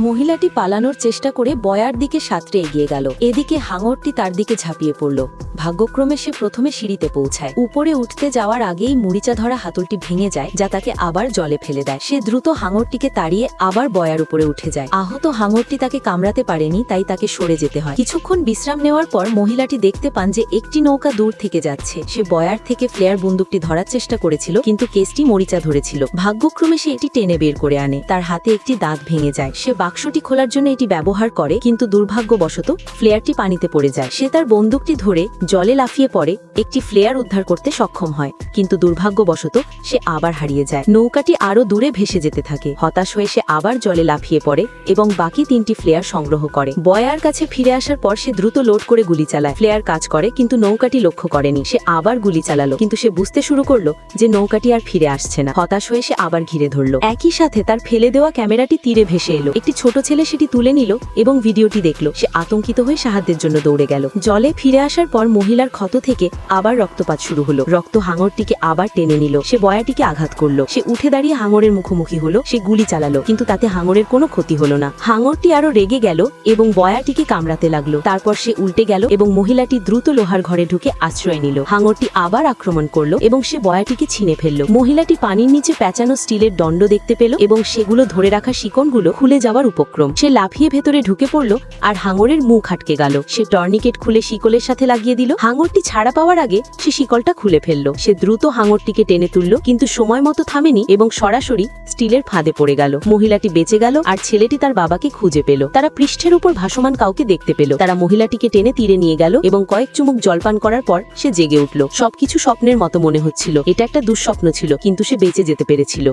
মহিলাটি পালানোর চেষ্টা করে বয়ার দিকে সাঁতরে এগিয়ে গেল। এদিকে হাঙরটি তার দিকে ঝাঁপিয়ে পড়ল। ভাগ্যক্রমে সে প্রথমে সিঁড়িতে পৌঁছায়। উপরে উঠতে যাওয়ার আগেই মুড়িচা ধরা হাতলটি ভেঙে যায়, যা তাকে আবার জলে ফেলে দেয়। সে দ্রুত হাঙরটিকে তাড়িয়ে আবার বয়ার উপরে উঠে যায়। আহত হাঙরটি তাকে কামড়াতে পারেনি, তাই তাকে সরে যেতে হয়। কিছুক্ষণ বিশ্রাম নেওয়ার পর মহিলাটি দেখতে পান যে একটি নৌকা দূর থেকে যাচ্ছে। সে বয়ার থেকে ফ্লেয়ার বন্দুকটি ধরার চেষ্টা করেছিল, কিন্তু কেসটি মরিচা ধরেছিল। ভাগ্যক্রমে সে এটি টেনে বের করে আনে। তার হাতে একটি দাঁত ভেঙে যায়। সে বাক্সটি খোলার জন্য এটি ব্যবহার করে, কিন্তু দুর্ভাগ্যবশত ফ্লেয়ারটি পানিতে পড়ে যায়। সে তার বন্দুকটি ধরে জলে লাফিয়ে পড়ে, একটি ফ্লেয়ার উদ্ধার করতে সক্ষম হয়, কিন্তু দুর্ভাগ্যবশত সে আবার হারিয়ে যায়। নৌকাটি আরও দূরে ভেসে যেতে থাকে। হতাশ হয়ে সে আবার জলে লাফিয়ে পড়ে এবং বাকি তিনটি ফ্লেয়ার সংগ্রহ করে। বয়ার কাছে ফিরে আসার পর সে দ্রুত লোড করে গুলি চালায়। ফ্লেয়ার কাজ করে, কিন্তু নৌকাটি লক্ষ্য করেনি। সে আবার গুলি চালালো, কিন্তু সে বুঝতে শুরু করল যে নৌকাটি আর ফিরে আসছে না। হতাশ হয়ে সে আবার ঘিরে ধরলো। একই সাথে তার ফেলে দেওয়া ক্যামেরাটি তীরে ভেসে এলো। একটি ছোট ছেলে সেটি তুলে নিল এবং ভিডিওটি দেখল। সে আতঙ্কিত হয়ে সাহায্যের জন্য দৌড়ে গেল। জলে ফিরে আসার পর মহিলার ক্ষত থেকে আবার রক্তপাত শুরু হলো। রক্ত হাঙরটিকে আবার টেনে নিল। সে বয়াটিকে আঘাত করল। সে উঠে দাঁড়িয়ে হাঙরের মুখোমুখি হলো। সে গুলি চালালো। কিন্তু তাতে হাঙরের কোনো ক্ষতি হলো না। হাঙরটি আরও রেগে গেল এবং বয়াটিকে কামড়াতে লাগল। তারপর সে উল্টে গেল এবং মহিলাটি দ্রুত লোহার ঘরে ঢুকে আশ্রয় নিল। হাঙরটি আবার আক্রমণ করল এবং সে বয়াটিকে ছিনে ফেলল। মহিলাটি পানির নিচে প্যাঁচানো স্টিলের দণ্ড দেখতে পেল এবং সেগুলো ধরে রাখা শিকনগুলো খুলে যাওয়ার উপক্রম। সে লাফিয়ে ভেতরে ঢুকে পড়ল আর হাঙরের মুখ আটকে গেল। সে টর্নিকেট খুলে শিকলের সাথে লাগিয়ে দিল, হাঙরটি ছাড়া পাওয়ার আগে সে শিকলটা খুলে ফেলল। সে দ্রুত হাঙরটিকে টেনে তুললো, কিন্তু সময় মতো থামেনি এবং সরাসরি স্টিলের ফাঁদে পড়ে গেল। মহিলাটি বেঁচে গেল আর ছেলেটি তার বাবাকে খুঁজে পেল। তারা পৃষ্ঠের উপর ভাসমান কাউকে দেখতে পেল। তারা মহিলাটিকে টেনে তীরে নিয়ে গেল এবং কয়েক চুমুক জলপান করার পর সে জেগে উঠল। সবকিছু স্বপ্নের মতো মনে হচ্ছিল। এটা একটা দুঃস্বপ্ন ছিল, কিন্তু সে বেঁচে যেতে পেরেছিল।